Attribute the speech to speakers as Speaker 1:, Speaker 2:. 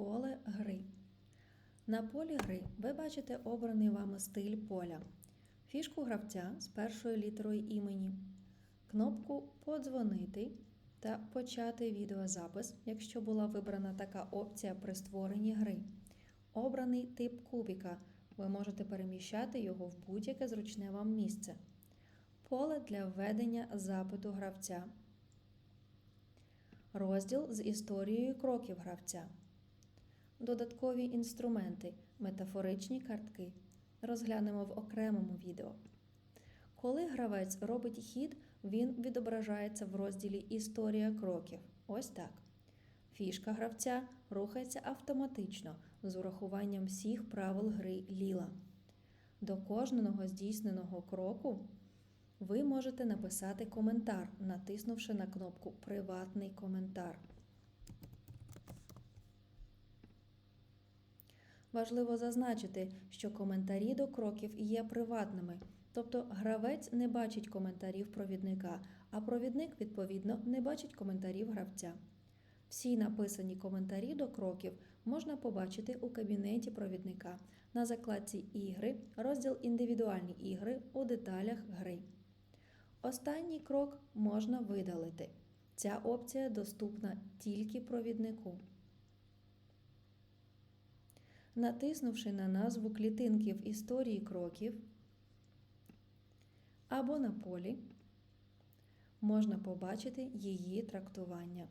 Speaker 1: Поле гри. На полі гри ви бачите обраний вами стиль поля, фішку гравця з першою літерою імені, кнопку Подзвонити та Почати відеозапис, якщо була вибрана така опція при створенні гри. Обраний тип кубіка. Ви можете переміщати його в будь-яке зручне вам місце. Поле для введення запиту гравця. Розділ з історією кроків гравця. Додаткові інструменти, метафоричні картки. Розглянемо в окремому відео. Коли гравець робить хід, він відображається в розділі Історія кроків. Ось так. Фішка гравця рухається автоматично з урахуванням всіх правил гри Ліла. До кожного здійсненого кроку ви можете написати коментар, натиснувши на кнопку Приватний коментар. Важливо зазначити, що коментарі до кроків є приватними, тобто гравець не бачить коментарів провідника, а провідник, відповідно, не бачить коментарів гравця. Всі написані коментарі до кроків можна побачити у кабінеті провідника на закладці Ігри, розділ Індивідуальні ігри у деталях гри. Останній крок можна видалити. Ця опція доступна тільки провіднику. Натиснувши на назву клітинки в історії кроків або на полі, можна побачити її трактування.